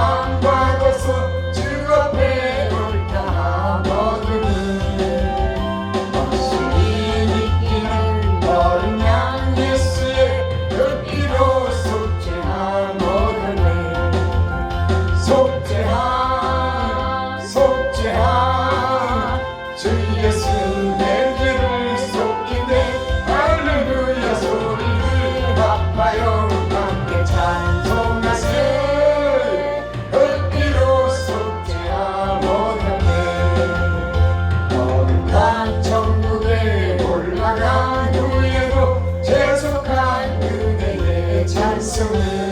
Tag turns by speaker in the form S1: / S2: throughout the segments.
S1: 밤바다에서 주 앞에 돌다 머무는 목소리 느끼는 예수의 은기로 속죄하노라네 속죄하 속죄하 주 예수 한 천국에 올라간 후에도 재속한 그대의 찬송을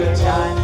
S1: good time.